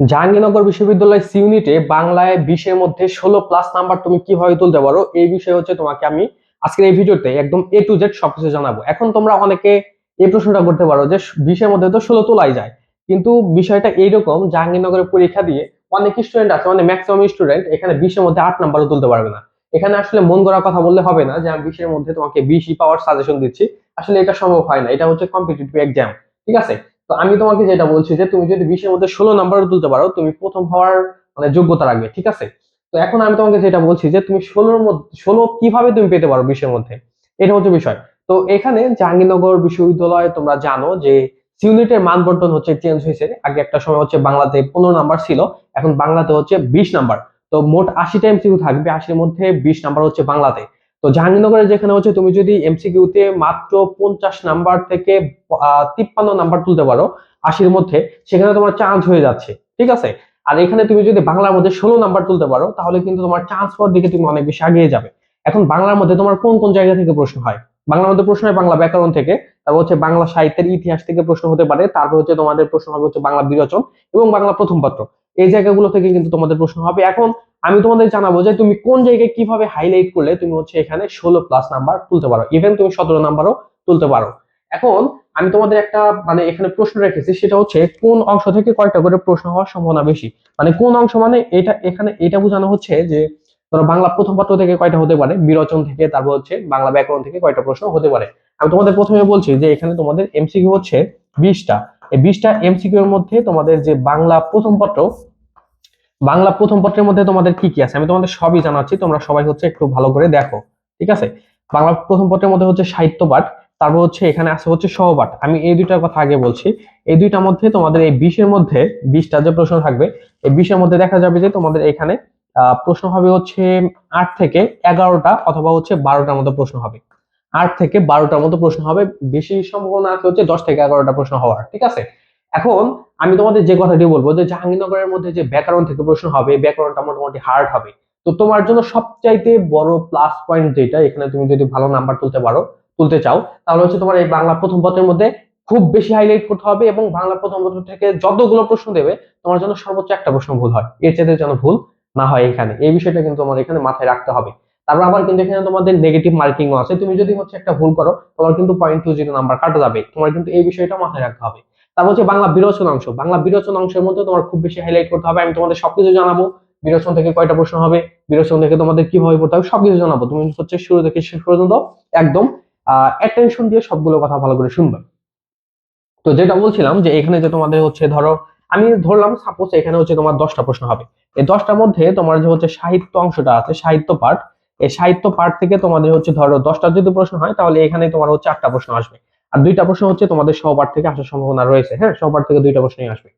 জাহাঙ্গীরনগর বিশ্ববিদ্যালয় সি ইউনিটে বাংলায় বিশের মধ্যে ষোলো প্লাস নাম্বার তুমি কীভাবে তুলতে পারো? এই বিষয়ে হচ্ছে তোমাকে আমি আজকের এই ভিডিওতে একদম এ টু জেড সবকিছু জানাব। এখন তোমরা অনেকে এই প্রশ্নটা করতে পারো যে বিশের মধ্যে তো ষোলো তোলাই যায়। কিন্তু বিষয়টা এইরকম, জাহাঙ্গীরনগরের পরীক্ষা দিয়ে অনেক স্টুডেন্ট আছে মানে ম্যাক্সিমাম স্টুডেন্ট এখানে বিশের মধ্যে আট নাম্বারও তুলতে পারবে না। এখানে আসলে মন গড়া কথা বললে হবে না যে আমি বিশের মধ্যে তোমাকে বিশই পাওয়ার সাজেশন দিচ্ছি। আসলে এটা সম্ভব হয় না। এটা হচ্ছে কম্পিটিটিভ এক্সাম ঠিক আছে? তো আমি তোমাকে যেটা বলছি যে তুমি যদি বিশের মধ্যে ষোলো নাম্বারও তুলতে পারো, তুমি প্রথম হওয়ার মানে যোগ্যতা রাখবে ঠিক আছে? তো এখন আমি তোমাকে যেটা বলছি যে তুমি ষোলোর মধ্যে, ষোলো কীভাবে তুমি পেতে পারো বিশের মধ্যে? এটা হচ্ছে বিষয়। তো এখানে জাহাঙ্গীরনগর বিশ্ববিদ্যালয় তোমরা জানো যে ইউনিটের মান বন্টন হচ্ছে চেঞ্জ হয়েছে। আগে একটা সময় হচ্ছে বাংলাতে পনেরো নাম্বার ছিল, এখন বাংলাতে হচ্ছে বিশ নাম্বার তো মোট আশিটা এমসিকিউ থাকবে, আশির মধ্যে বিশ নাম্বার হচ্ছে বাংলাতে। তো জাহাঙ্গীরনগরে যেখানে হচ্ছে, তুমি যদি এমসিকিউতে মাত্র পঞ্চাশ নাম্বার থেকে তিপ্পান্ন নাম্বার তুলতে পারো, আশির মধ্যে, সেখানে তোমার চান্স হয়ে যাচ্ছে, ঠিক আছে? আর এখানে তুমি যদি বাংলার মধ্যে ষোলো নাম্বার তুলতে পারো, তাহলে কিন্তু তোমার চান্স পাওয়ার দিকে তুমি অনেক বেশি আগিয়ে যাবে। এখন বাংলার মধ্যে তোমার কোন কোন জায়গা থেকে প্রশ্ন হয়? বাংলার মধ্যে প্রশ্ন হয় বাংলা ব্যাকরণ থেকে, তারপর হচ্ছে বাংলা সাহিত্যের ইতিহাস থেকে প্রশ্ন হতে পারে, তারপর হচ্ছে তোমাদের প্রশ্ন হবে হচ্ছে বাংলা বিরোচন এবং বাংলা প্রথম পত্র। এই জায়গাগুলো থেকে কিন্তু তোমাদের প্রশ্ন হবে। এখন আমি তোমাদের জানাব যে তুমি কোন জায়গায় কীভাবে হাইলাইট করলে তুমি হচ্ছে এখানে ষোলো প্লাস নাম্বার তুলতে পারো। ইভেন তুমি সতেরো নাম্বারও তুলতে পারো। এখন আমি তোমাদের একটা মানে এখানে প্রশ্ন রেখেছি, সেটা হচ্ছে কোন অংশ থেকে কয়টা করে প্রশ্ন হওয়ার সম্ভাবনা বেশি? মানে কোন অংশ মানে এটা এখানে এটা বোঝানো হচ্ছে যে ধরো বাংলা প্রথম পত্র থেকে কয়টা হতে পারে? বিরচন থেকে, তারপর হচ্ছে বাংলা ব্যাকরণ থেকে কয়টা প্রশ্ন হতে পারে? আমি তোমাদের প্রথমে বলছি যে এখানে তোমাদের এমসিকিউ হচ্ছে বিশটা। এই বিশটা এমসিকিউ এর মধ্যে তোমাদের যে বাংলা প্রথম পত্র বাংলা প্রথম পত্রের মধ্যে তোমাদের কি কি আছে? আমি তোমাদের সবই জানাচ্ছি, তোমরা সবাই হচ্ছে একটু ভালো করে দেখো, ঠিক আছে? বাংলা প্রথম পত্রের মধ্যে হচ্ছে সাহিত্য পাঠ তারপর হচ্ছে এখানে আছে হচ্ছে সহপাঠ। আমি এই দুইটার কথা আগে বলছি, এই দুইটার মধ্যে তোমাদের এই বিশের মধ্যে, বিশটা যে প্রশ্ন থাকবে, এই বিশের মধ্যে দেখা যাবে যে তোমাদের এখানে প্রশ্ন হবে হচ্ছে আট থেকে এগারোটা অথবা হচ্ছে বারোটার মতো প্রশ্ন হবে। আট থেকে বারোটার মতো প্রশ্ন হবে, বেশি সম্ভাবনা আছে হচ্ছে দশ থেকে এগারোটা প্রশ্ন হওয়ার, ঠিক আছে? এখন আমি তোমাদের যে কথাটি বলব যে জাহাঙ্গীরনগরের মধ্যে যে ব্যাকরণ থেকে প্রশ্ন হবে ব্যাকরণটা মোটামুটি হার্ড হবে। তো তোমার জন্য সবচাইতে বড় প্লাস পয়েন্ট যেটা, এখানে তুমি যদি ভালো নাম্বার তুলতে পারো, তুলতে চাও, তাহলে হচ্ছে তোমার এই বাংলা প্রথম পত্রের মধ্যে খুব বেশি হাইলাইট করতে হবে এবং বাংলা প্রথম পত্র থেকে যতগুলো প্রশ্ন দেবে, তোমার জন্য সর্বোচ্চ একটা প্রশ্ন ভুল হয়। এর চেয়ে যেন ভুল না হয় এখানে। এই বিষয়টা কিন্তু তোমার এখানে মাথায় রাখতে হবে। তারপর আবার কিন্তু এখানে তোমাদের নেগেটিভ মার্কিংও আছে। তুমি যদি হচ্ছে একটা ভুল করো, তোমার কিন্তু পয়েন্ট টু জিরো নাম্বার কাটা যাবে। তোমার কিন্তু এই বিষয়টা মাথায় রাখতে হবে। তারপর হচ্ছে বাংলা বিরোচন অংশ। বাংলা বিরোচন অংশের মধ্যে তোমার খুব বেশি হাইলাইট করতে হবে। আমি তোমাদের সবকিছু জানাব। বিরোচন থেকে কয়টা প্রশ্ন হবে? বিরোচন থেকে তোমাদের কীভাবে পড়তে হবে সবকিছু জানাব। তুমি হচ্ছে শুরু থেকে শেষ পর্যন্ত একদম অ্যাটেনশন দিয়ে সবগুলো কথা ভালো করে শুনবে। তো যেটা বলছিলাম যে এখানে যে তোমাদের হচ্ছে ধরো, আমি ধরলাম সাপোজ এখানে হচ্ছে তোমার দশটা প্রশ্ন হবে। এই দশটার মধ্যে তোমার যে হচ্ছে সাহিত্য অংশটা আছে, সাহিত্য পাঠ, এই সাহিত্য পাঠ থেকে তোমাদের হচ্ছে ধরো দশটা যদি প্রশ্ন হয়, তাহলে এখানে তোমার হচ্ছে আটটা প্রশ্ন আসবে। আর দুইটা প্রশ্ন হচ্ছে তোমাদের সহপাঠ থেকে আসার সম্ভাবনা রয়েছে হ্যাঁ? সহপাঠ থেকে দুইটা প্রশ্নই আসবে।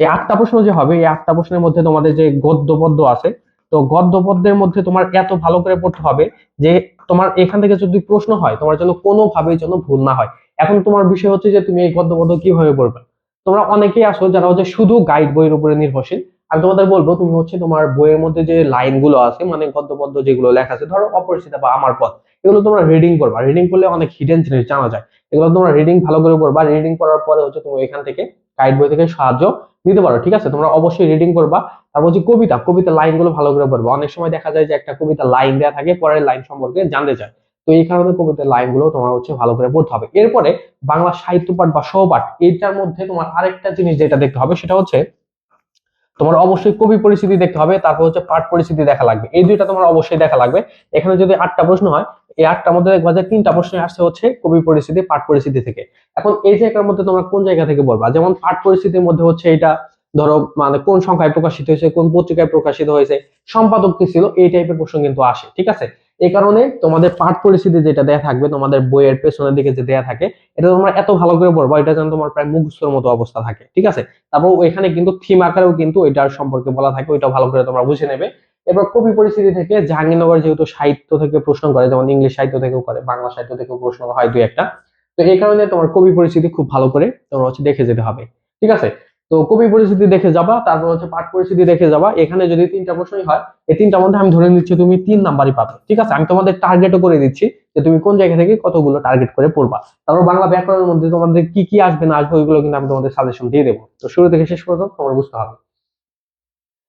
এই আটটা প্রশ্ন যে হবে, এই আটটা প্রশ্নের মধ্যে তোমাদের যে গদ্য পদ্য আছে, তো গদ্য পদ্যের মধ্যে তোমার এত ভালো করে পড়তে হবে যে তোমার এখান থেকে যদি প্রশ্ন হয়, তোমার জন্য কোনোভাবেই যেন ভুল না হয়। এখন তোমার বিষয় হচ্ছে যে তুমি এই গদ্য পদ্য কীভাবে পড়বে? তোমরা অনেকেই আসো যারা হচ্ছে শুধু গাইড বইয়ের উপরে নির্ভরশীল। আমি তোমাদের বলব, তুমি হচ্ছে তোমার বইয়ের মধ্যে যে লাইনগুলো আছে মানে গদ্য পদ্য যেগুলো লেখা আছে, ধরো অপরিচিতা বা আমার পথ, এগুলো তোমরা রিডিং করবা। রিডিং করলে অনেক হিডেন জিনিস জানা যায়। এগুলো তোমরা রিডিং ভালো করে করবা রিডিং করার পরে হচ্ছে তুমি এখান থেকে গাইড বই থেকে সাহায্য নিতে পারো, ঠিক আছে? তোমরা অবশ্যই রিডিং করবা। তারপর হচ্ছে কবিতা কবিতা লাইনগুলো ভালো করে পড়বা। অনেক সময় দেখা যায় যে একটা কবিতা লাইন দেওয়া থাকে, পরের লাইন সম্পর্কে জানতে চায়। তো এই কারণে কবিতার লাইনগুলো তোমার হচ্ছে ভালো করে পড়তে হবে। এরপরে বাংলা সাহিত্য পাঠ বা সহপাঠ, এইটার মধ্যে তোমার আরেকটা জিনিস যেটা দেখতে হবে, সেটা হচ্ছে তোমার অবশ্যই কবি পরিস্থিতি দেখতে হবে, তারপর হচ্ছে পাঠ পরিস্থিতি দেখা লাগবে। এই দুইটা তোমার অবশ্যই দেখা লাগবে। এখানে যদি আটটা প্রশ্ন হয়, এই আটটার মধ্যে দেখবা যে তিনটা প্রশ্ন আসছে হচ্ছে কবি পরিস্থিতি পাঠ পরিস্থিতি থেকে। এখন এই জায়গার মধ্যে তোমরা কোন জায়গা থেকে বলবা যেমন পাঠ পরিস্থিতির মধ্যে হচ্ছে এটা, ধরো মানে কোন সংখ্যায় প্রকাশিত হয়েছে, কোন পত্রিকায় প্রকাশিত হয়েছে, সম্পাদক কি ছিল? এই টাইপের প্রশ্ন কিন্তু আসে, ঠিক আছে? এই কারণে তোমাদের পাঠ পরিস্থিতি যেটা দেয়া থাকবে, তোমাদের বইয়ের পেছনের দিকে যে দেয়া থাকে, এটা তোমরা এত ভালো করে পড়বা, এটা যেন তোমার প্রায় মুখস্থর মতো অবস্থা থাকে, ঠিক আছে? তারপর ওইখানে কিন্তু থিম আকারেও কিন্তু এটার সম্পর্কে বলা থাকে, ওইটা ভালো করে তোমরা বুঝে নেবে। এবার কবি পরিস্থিতি থেকে জাহাঙ্গীরনগর যেহেতু সাহিত্য থেকে প্রশ্ন করে, যেমন ইংলিশ সাহিত্য থেকেও করে, বাংলা সাহিত্য থেকেও প্রশ্ন হয় দুই একটা। তো এই কারণে তোমার কবি পরিস্থিতি খুব ভালো করে তোমরা হচ্ছে দেখে যেতে হবে, ঠিক আছে? তো কবি পরিস্থিতি দেখে যাবা, তারপর হচ্ছে পাঠ পরিস্থিতি দেখে যাবা। এখানে যদি তিনটা প্রশ্নই হয়, এই তিনটার মধ্যে আমি ধরে নিচ্ছি তুমি তিন নাম্বারই পাবে, ঠিক আছে? আমি তোমাদের টার্গেটও করে দিচ্ছি যে তুমি কোন জায়গা থেকে কতগুলো টার্গেট করে পড়বা। তারপর বাংলা ব্যাকরণের মধ্যে তোমাদের কি কি আসবে, না আসবে, ওইগুলো কিন্তু আমি তোমাদের সাজেশন দিয়ে দেবো। তো শুরু থেকে শেষ পর্যন্ত তোমার বুঝতে হবে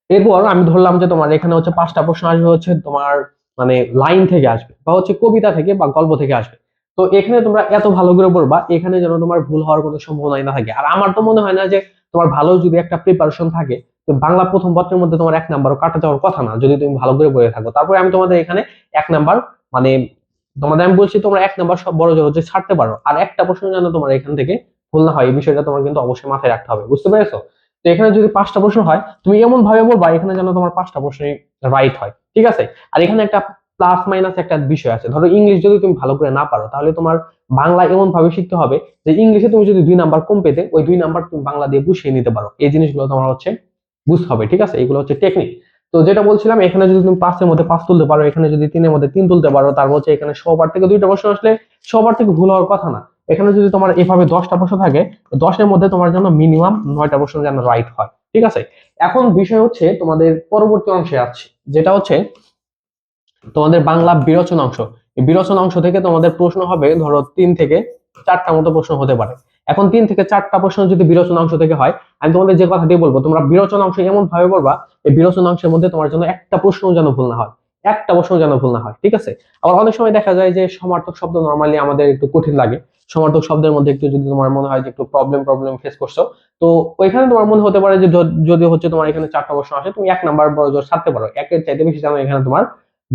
এরপর আমি ধরলাম যে তোমার এখানে হচ্ছে পাঁচটা প্রশ্ন আসবে, হচ্ছে তোমার মানে লাইন থেকে আসবে বা হচ্ছে কবিতা থেকে বা গল্প থেকে আসবে। তো এখানে তোমরা এত ভালো করে পড়বা, এখানে যেন তোমার ভুল হওয়ার কোনো সম্ভাবনাই না থাকে। আর আমার তো মনে হয় না যে তোমার ভালো যদি একটা প্রিপারেশন থাকে বাংলা প্রথম পত্রের মধ্যে তোমার এক নাম্বারও কাটা যাওয়ার কথা না, যদি তুমি ভালো করে পড়ে থাকো। তারপরে আমি তোমাদের এখানে এক নাম্বার মানে তোমাদের আমি বলছি তোমরা এক নাম্বার সব বড় জোর ছাড়তে পারো। আর একটা প্রশ্ন যেন তোমার এখান থেকে ভুল না হয়, এই বিষয়টা তোমার কিন্তু অবশ্যই মাথায় রাখতে হবে, বুঝতে পেরেছ? তো এখানে যদি পাঁচটা প্রশ্ন হয়, তুমি এমন ভাবে বলবা, এখানে যেন তোমার পাঁচটা প্রশ্নই রাইট হয়, ঠিক আছে? আর এখানে একটা প্লাস মাইনাস একটা বিষয় আছে। ধরো ইংলিশ যদি তুমি ভালো করে না পারো, তাহলে তোমার বাংলা এমন ভাবে শিখতে হবে যে ইংলিশে তুমি যদি দুই নাম্বার কম পেতে, ওই দুই নাম্বার তুমি বাংলা দিয়ে পুষিয়ে নিতে পারো। এই জিনিসগুলো তোমার হচ্ছে বুঝতে হবে, ঠিক আছে? এগুলো হচ্ছে টেকনিক তো যেটা বলছিলাম, এখানে যদি তুমি পাঁচের মধ্যে পাঁচ তুলতে পারো, এখানে যদি তিনের মধ্যে তিন তুলতে পারো তারপর হচ্ছে এখানে সবার থেকে দুইটা প্রশ্ন আসলে সবার থেকে ভুল হওয়ার কথা না। এখানে যদি তোমার এভাবে দশটা প্রশ্ন থাকে দশের মধ্যে তোমার জন্য মিনিমাম নয়টা প্রশ্ন যেন রাইট হয়, ঠিক আছে? এখন বিষয় হচ্ছে তোমাদের পরবর্তী অংশে আছে যেটা হচ্ছে তোমাদের বাংলা বিরোচন অংশ। এই বিরোচন অংশ থেকে তোমাদের প্রশ্ন হবে, ধরো তিন থেকে চারটা মতো প্রশ্ন হতে পারে। এখন তিন থেকে চারটা প্রশ্ন যদি বিরোচন অংশ থেকে হয়, আমি তোমাদের যে কথাটি বলব, তোমরা বিরোচন অংশ এমন ভাবে পড়বা, এই বিরোচন অংশের মধ্যে তোমার জন্য একটা প্রশ্ন যেন ভুল না হয়। একটা প্রশ্ন যেন ভুল না হয়, ঠিক আছে? আবার অনেক সময় দেখা যায় যে সমার্থক শব্দ নর্মালি আমাদের একটু কঠিন লাগে। সমার্থক শব্দের মধ্যে একটু যদি তোমার মনে হয় যে একটু প্রবলেম প্রবলেম ফেস করছ, তো ওইখানে তোমার মনে হতে পারে যে যদি হচ্ছে তোমার এখানে চারটা প্রশ্ন আসে, তুমি এক নাম্বার বড় জোর ছাড়তে পারো। একের চাইতে বেশি জানো এখানে তোমার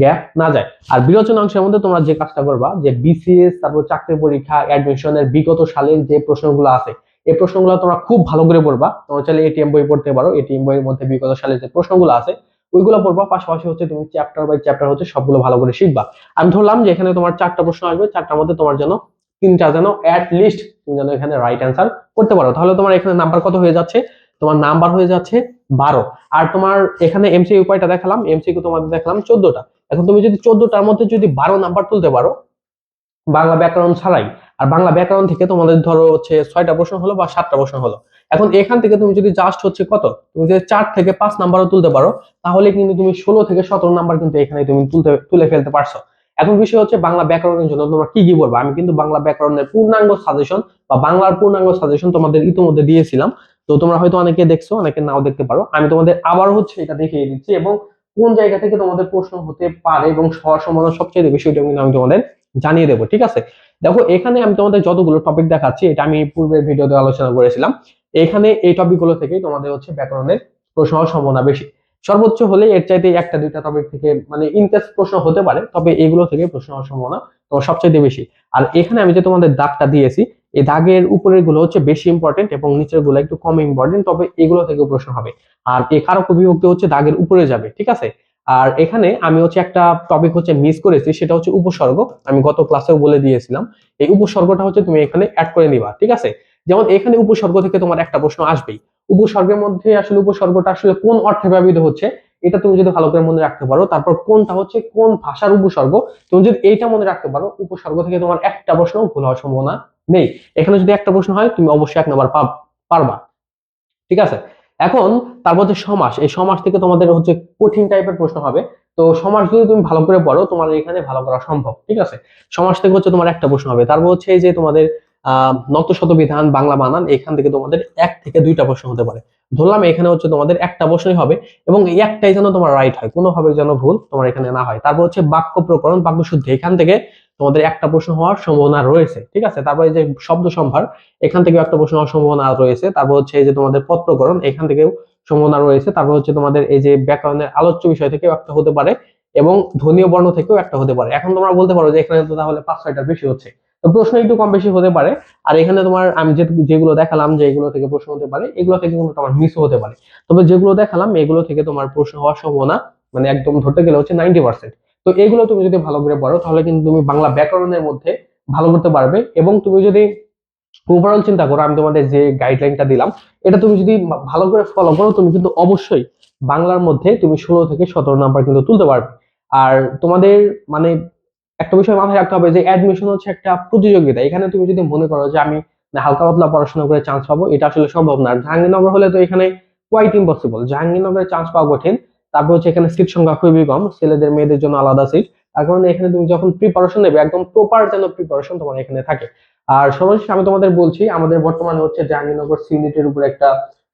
গ্যাপ না যায়। আর বিরোচন অংশের মধ্যে তোমরা যে কাজটা করবা, যে বিসিএস তারপর চাকরি পরীক্ষা অ্যাডমিশনের বিগত সালের যে প্রশ্নগুলো আছে, এই প্রশ্নগুলো তোমরা খুব ভালো করে পড়বা। তোমরা চাইলে এটিএম বই পড়তে পারো। এটিএম বইয়ের মধ্যে বিগত সালের যে প্রশ্নগুলো আছে, ওইগুলো পড়বা। পাশাপাশি হচ্ছে তুমি চ্যাপ্টার বাই চ্যাপ্টার হচ্ছে সবগুলো ভালো করে শিখবা। আমি ধরলাম যে এখানে তোমার চারটা প্রশ্ন আসবে। চারটার মধ্যে তোমার জন্য তিনটা যেন অ্যাট লিস্ট তুমি যেন এখানে রাইট অ্যান্সার করতে পারো। তাহলে তোমার এখানে নাম্বার কত হয়ে যাচ্ছে? তোমার নাম্বার হয়ে যাচ্ছে বারো। আর তোমার এখানে এমসিকিউ কয়টা দেখালাম। এমসিকিউ তোমাদের দেখালাম চোদ্দটা। এখন তুমি যদি চোদ্দটার মধ্যে যদি বারো নাম্বার তুলতে পারো, বাংলা ব্যাকরণ ছাড়াই, আর বাংলা ব্যাকরণ থেকে তোমাদের ধরো হচ্ছে ছয়টা প্রশ্ন হলো বা সাতটা প্রশ্ন হলো। এখন এখান থেকে তুমি যদি জাস্ট হচ্ছে কত? তুমি যদি চার থেকে পাঁচ নাম্বারও তুলতে পারো, তাহলে কিন্তু তুমি ষোলো থেকে সতেরো নাম্বার কিন্তু এখানে তুমি তুলতে, তুলে ফেলতে পারছ। এখন বিষয় হচ্ছে বাংলা ব্যাকরণের জন্য তোমরা কি কি বলব? আমি কিন্তু বাংলা ব্যাকরণের পূর্ণাঙ্গ সাজেশন বা বাংলার পূর্ণাঙ্গ সাজেশন তোমাদের ইতিমধ্যে দিয়েছিলাম। তো তোমরা হয়তো অনেকে দেখছ, অনেকে নাও দেখতে পারো। আমি তোমাদের আবার হচ্ছে এটা দেখিয়ে দিচ্ছি এবং কোন জায়গা থেকে তোমাদের প্রশ্ন হতে পারে এবং হওয়ার সম্ভাবনা সবচেয়ে বেশি ওইটা কিন্তু আমি তোমাদের জানিয়ে দেবো, ঠিক আছে? দেখো, এখানে আমি তোমাদের যতগুলো টপিক দেখাচ্ছি, এটা আমি পূর্বের ভিডিওতে আলোচনা করেছিলাম, এখানে এই টপিকগুলো থেকেই তোমাদের হচ্ছে ব্যাকরণের প্রশ্ন হওয়ার সম্ভাবনা বেশি। সর্বোচ্চ হলে এর চাইতে একটা, দুইটা টপিক থেকে মানে ইনকেস প্রশ্ন হতে পারে, তবে এগুলো থেকে প্রশ্ন হওয়ার সম্ভাবনা তোমার সবচেয়ে বেশি। আর এখানে আমি যে তোমাদের দাগটা দিয়েছি এই দাগের উপরেরগুলো হচ্ছে বেশি ইম্পর্টেন্ট এবং নিচেরগুলো একটু কম ইম্পর্টেন্ট তবে এগুলো থেকে প্রশ্ন হবে। আর এই কারক বিভক্তি হচ্ছে দাগের উপরে যাবে, ঠিক আছে? আর এখানে আমি হচ্ছে একটা টপিক হচ্ছে মিস করেছি, সেটা হচ্ছে উপসর্গ। আমি গত ক্লাসেও বলে দিয়েছিলাম, এই উপসর্গটা হচ্ছে তুমি এখানে অ্যাড করে নিবা, ঠিক আছে? যেমন এখানে উপসর্গ থেকে তোমার একটা প্রশ্ন আসবেই। উপসর্গের মধ্যে আসলে উপসর্গটা আসলে কোন অর্থে ব্যবহৃত হচ্ছে? এটা তুমি যদি ভালো করে মনে রাখতে পারো, তারপর কোনটা হচ্ছে, কোন ভাষার উপসর্গ, তুমি যদি এইটা মনে রাখতে পারো, উপসর্গ থেকে তোমার একটা প্রশ্ন ভুল হওয়ার সম্ভাবনা নেই। এখানে যদি একটা প্রশ্ন হয়, তুমি অবশ্যই এক নাম্বার পারবা। ঠিক আছে? এখন তারপর হচ্ছে সমাস, এই সমাস থেকে তোমাদের হচ্ছে কঠিন টাইপের প্রশ্ন হবে। তো সমাস যদি তুমি ভালো করে পড়ো, তোমার এখানে ভালো করা সম্ভব। ঠিক আছে? সমাস থেকে হচ্ছে তোমার একটা প্রশ্ন হবে। তারপর হচ্ছে এই যে তোমাদের নত বিধান বাংলা বানান, এখান থেকে তোমাদের এক থেকে দুইটা প্রশ্ন হতে পারে। ধরলাম এখানে হচ্ছে তোমাদের একটা প্রশ্নই হবে এবং এই একটাই যেন তোমার রাইট হয়, কোনোভাবে যেন ভুল তোমার এখানে না হয়। তারপর হচ্ছে বাক্য প্রকরণ, বাক্য শুদ্ধি, এখান থেকে তোমাদের একটা প্রশ্ন হওয়ার সম্ভাবনা রয়েছে, ঠিক আছে? তারপর যে শব্দ সম্ভার, এখান থেকেও একটা প্রশ্ন হওয়ার সম্ভাবনা রয়েছে। তারপর হচ্ছে এই যে তোমাদের পদ প্রকরণ, এখান থেকেও সম্ভাবনা রয়েছে। তারপর হচ্ছে তোমাদের এই যে ব্যাকরণের আলোচ্য বিষয় থেকেও একটা হতে পারে এবং ধ্বনীয় বর্ণ থেকেও একটা হতে পারে। এখন তোমরা বলতে পারো যে এখানে তো তাহলে পাঁচ ছয়টার বেশি হচ্ছে। প্রশ্ন একটু কম বেশি হতে পারে। আর এখানে তোমার আমি যেগুলো দেখালাম যে এগুলো থেকে প্রশ্ন হতে পারে, এগুলো থেকে কিন্তু তোমার মিসও হতে পারে। তবে যেগুলো দেখালাম, এগুলো থেকে তোমার প্রশ্ন হওয়ার সম্ভাবনা মানে একদম ধরতে গেলে হচ্ছে নাইনটি পার্সেন্ট তো এগুলো তুমি যদি ভালো করে পড়ো, তাহলে কিন্তু তুমি বাংলা ব্যাকরণের মধ্যে ভালো করতে পারবে এবং তুমি যদি ওভারঅল চিন্তা করো, আমি তোমাদের যে গাইডলাইনটা দিলাম, এটা তুমি যদি ভালো করে ফলো করো, তুমি কিন্তু অবশ্যই বাংলার মধ্যে তুমি ষোলো থেকে সতেরো নাম্বার কিন্তু তুলতে পারবে। আর তোমাদের মানে একটা বিষয় মাথায় রাখতে হবে যে অ্যাডমিশন হচ্ছে একটা প্রতিযোগিতা। এখানে তুমি যদি মনে করো যে আমি হালকা পাতলা পড়াশোনা করে চান্স পাবো, এটা আসলে সম্ভব না। জাহাঙ্গীরনগর হলে তো এখানে কোয়াইট ইম্পসিবল জাহাঙ্গীরনগরে চান্স পাওয়া কঠিন। তারপর হচ্ছে এখানে সিট সংখ্যা খুবই কম। ছেলেদের, মেয়েদের জন্য আলাদা সিট তার কারণে এখানে তুমি যখন প্রিপারেশন নেবে, একদম প্রপার যেন প্রিপারেশন তোমার এখানে থাকে। আর সর্বশেষ আমি তোমাদের বলছি, আমাদের বর্তমানে হচ্ছে জাহাঙ্গীরনগর সিউনিটের উপর একটা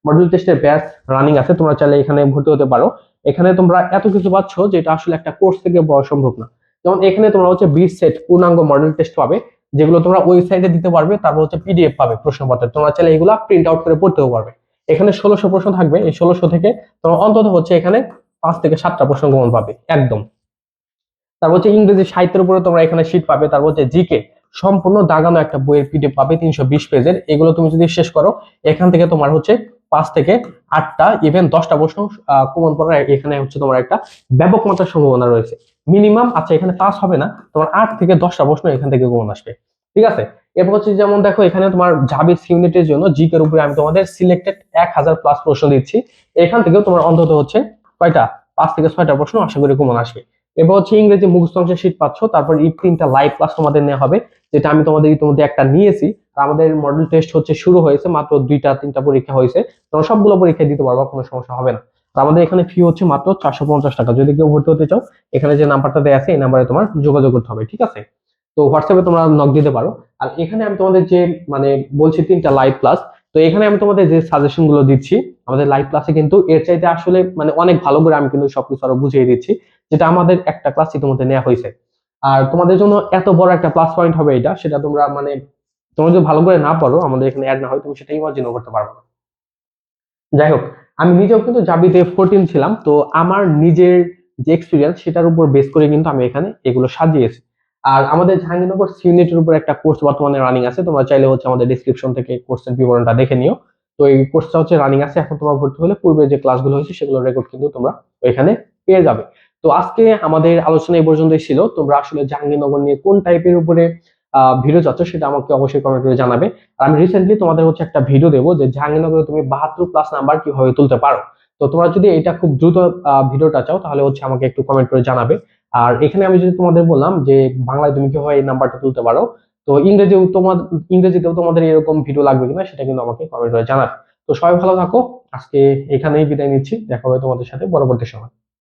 মডেল টেস্টের ব্যাচ রানিং আছে। তোমরা চাইলে এখানে ভর্তি হতে পারো। এখানে তোমরা এত কিছু পাচ্ছ যেটা আসলে একটা কোর্স থেকে পাওয়া সম্ভব না। যেমন এখানে তোমরা হচ্ছে বিশ সেট পূর্ণাঙ্গ মডেল টেস্ট পাবে, যেগুলো তোমরা ওয়েবসাইটে দিতে পারবে, তারপর হচ্ছে পিডিএফ পাবে প্রশ্নপত্রে তোমরা চাইলে এগুলো প্রিন্ট আউট করে পড়তেও পারবে। এখানে ষোলোশো প্রশ্ন থাকবে, এই ষোলোশো থেকে তোমরা অন্তত হচ্ছে এখানে পাঁচ থেকে সাতটা প্রশ্ন কমন পাবে, একদম। তারপর হচ্ছে ইংরেজি সাহিত্যের উপরে তোমরা এখানে শীট পাবে, তারপর হচ্ছে জিকে সম্পূর্ণ দাগানো একটা বইয়ের পিডিএফ পাবে তিনশো বিশ পেজের। এগুলো তুমি যদি শেষ করো, এখান থেকে তোমার হচ্ছে পাঁচ থেকে আটটা ইভেন দশটা প্রশ্ন কমন পড়ার এখানে হচ্ছে তোমার একটা ব্যাপক মাত্রার সম্ভাবনা রয়েছে। মিনিমাম আচ্ছা এখানে পাস হবে না, তোমার আট থেকে দশটা প্রশ্ন এখান থেকে কমন আসবে। ঠিক আছে? এরপর হচ্ছে যেমন দেখো, এখানে তোমার জাবিস ইউনিটের জন্য জিকের উপরে আমি তোমাদের সিলেক্টেড এক হাজার প্লাস প্রশ্ন দিচ্ছি। এখান থেকেও তোমার অন্তত হচ্ছে কয়টা? পাঁচ থেকে ছয়টা প্রশ্ন আশা করি কমন আসবে। এবার হচ্ছে ইংরেজি মুখস্থ অংশের শীট পাচ্ছ, তারপর এই তিনটা লাইভ ক্লাস তোমাদের নেওয়া হবে, যেটা আমি তোমাদের ইতিমধ্যে একটা নিয়েছি। আমাদের মডেল টেস্ট হচ্ছে শুরু হয়েছে, মাত্র দুইটা, তিনটা পরীক্ষা হয়েছে। তোমরা সবগুলো পরীক্ষা দিতে পারবা, কোনো সমস্যা হবে না। আমাদের এখানে ফি হচ্ছে মাত্র চারশো পঞ্চাশ টাকা। যদি কেউ ভর্তি হতে চাও, এখানে যে নাম্বারটা দেওয়া আছে, এই নাম্বারে তোমার যোগাযোগ করতে হবে, ঠিক আছে? তো হোয়াটসঅ্যাপে তোমরা নক দিতে পারো। আর এখানে আমি তোমাদের যে মানে বলছি তিনটা লাইভ ক্লাস তো এখানে আমি তোমাদের যে সাজেশনগুলো দিচ্ছি, আমাদের লাইভ ক্লাসে কিন্তু এর চাইতে আসলে মানে অনেক ভালো করে আমি কিন্তু সবকিছু আরও বুঝিয়ে দিচ্ছি। যেটা আমাদের একটা ক্লাস ইতিমধ্যে নেওয়া হয়েছে। আর তোমাদের জন্য এত বড় একটা প্লাস পয়েন্ট হবে এটা, সেটা তোমরা মানে তোমরা যদি ভালো করে না পারো, আমাদের এখানে অ্যাড না হয়, তুমি সেটা ইমাজিনও করতে পারবে না। যাই হোক, আমি নিজেও কিন্তু জাবিতে ফোরটিন ছিলাম, তো আমার নিজের যে এক্সপিরিয়েন্স সেটার উপর বেস করে কিন্তু আমি এখানে এগুলো সাজিয়েছি। আর আমাদের জাহাঙ্গীরনগর সিউনিটের উপর একটা কোর্স বর্তমানে রানিং আছে, তোমরা চাইলে হচ্ছে আমাদের ডিসক্রিপশন থেকে কোর্সের বিবরণটা দেখে নিও। তো এই কোর্সটা হচ্ছে রানিং আছে, এখন তোমরা ভর্তি হলে পূর্বে যে ক্লাসগুলো হয়েছে সেগুলো রেকর্ড কিন্তু তোমরা ওইখানে পেয়ে যাবে। তো আজকে আমাদের আলোচনা এই পর্যন্তই ছিল। তোমরা আসলে জাহাঙ্গীরনগর নিয়ে কোন টাইপের উপরে ভিডিও চাচ্ছ সেটা আমাকে অবশ্যই কমেন্ট করে জানাবে। আর আমি রিসেন্টলি তোমাদের হচ্ছে একটা ভিডিও দেবো যে জাহাঙ্গীরনগরে তুমি বাহাত্তর প্লাস নাম্বার কীভাবে তুলতে পারো। তো তোমরা যদি এটা খুব দ্রুত ভিডিওটা চাও তাহলে হচ্ছে আমাকে একটু কমেন্ট করে জানাবে। আর এখানে আমি যদি তোমাদের বললাম যে বাংলায় তুমি কীভাবে এই নাম্বারটা তুলতে পারো, তো ইংরেজিও তোমার, ইংরেজিতেও তোমাদের এরকম ভিডিও লাগবে কিনা সেটা কিন্তু আমাকে কমেন্ট করে জানাবে। তো সবাই ভালো থাকো। আজকে এখানেই বিদায় নিচ্ছি। দেখা হবে তোমাদের সাথে পরবর্তী সময়।